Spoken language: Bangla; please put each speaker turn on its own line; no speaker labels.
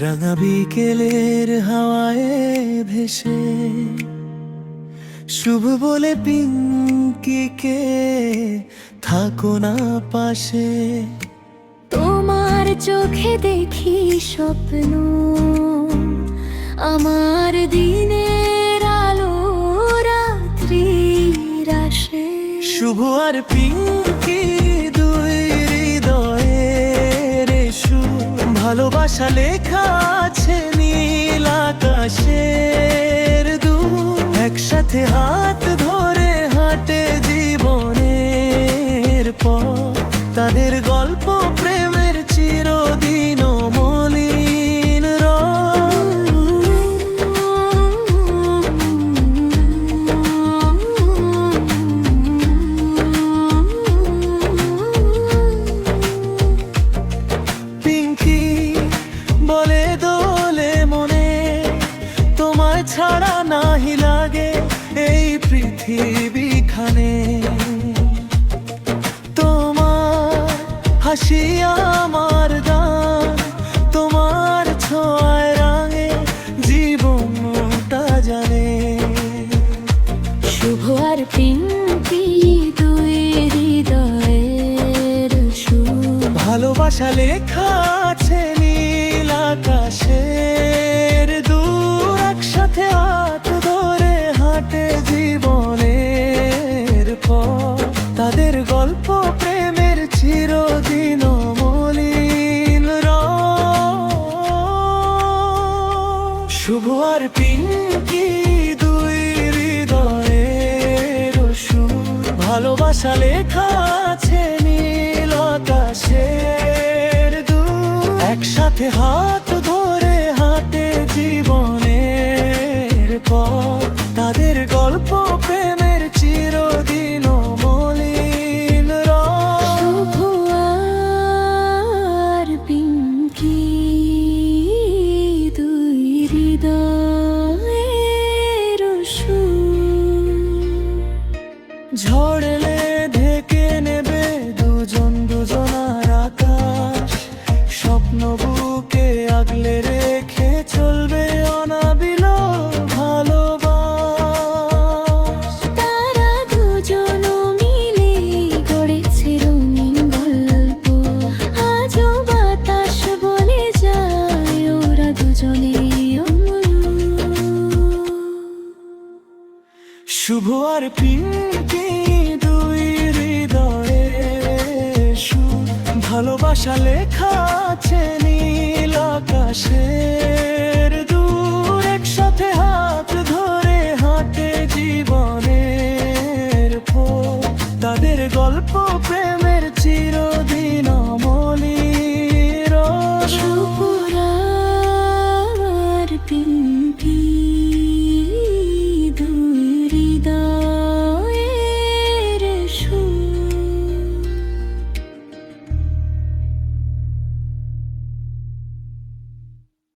রাঙা বিকেলের হাওয়ায় ভেসে শুভ বলে পিঙ্কিকে থাকো না পাশে।
তোমার চোখে দেখি স্বপ্ন আমার দিনের আলো রাত্রি রাশে
শুভ আর পিঙ্কি ভালোবাসা লেখা আছে নীল আকাশের দু একসাথে হাত ধরে হাঁটে জীবনের পর তাদের পিঙ্কি বলে দোলে মনে? তোমায় ছাড়া নাহি লাগে এই পৃথিবীখানে তোমার হাসি আমার গান, তোমার ছোঁয়ায় রাঙে জীবনটা জানে।
শুভ আর পিঙ্কি
ভালোবাসা লেখা আছে নীল আকাশের দূর একসাথে হাত ধরে হাঁটে জীবনের পর তাদের গল্প, প্রেমের চিরদিন মলিন শুভ আর পিঙ্কি দুই হৃদয়ের সুর ভালোবাসা লেখা আছে নীল আকাশের একসাথে হাত ধরে হাতে জীবনের পর তাদের গল্প প্রেমের চিরদিন মলিন।
আর পিঙ্কি দুই হৃদয়ের
ঝড়লে বুকে আগলে রেখে চলবে অনাবিল ভালোবাস।
তারা দুজন মিলে গড়েছে রঙিন গল্প। আজও বাতাস বলে যায় ওরা দুজনে
শুভ আর পিঙ্কি ভালোবাসা লেখা আছে নীল আকাশের দূর। একসাথে হাত ধরে হাঁটে জীবনের তাদের গল্প প্রেমের চির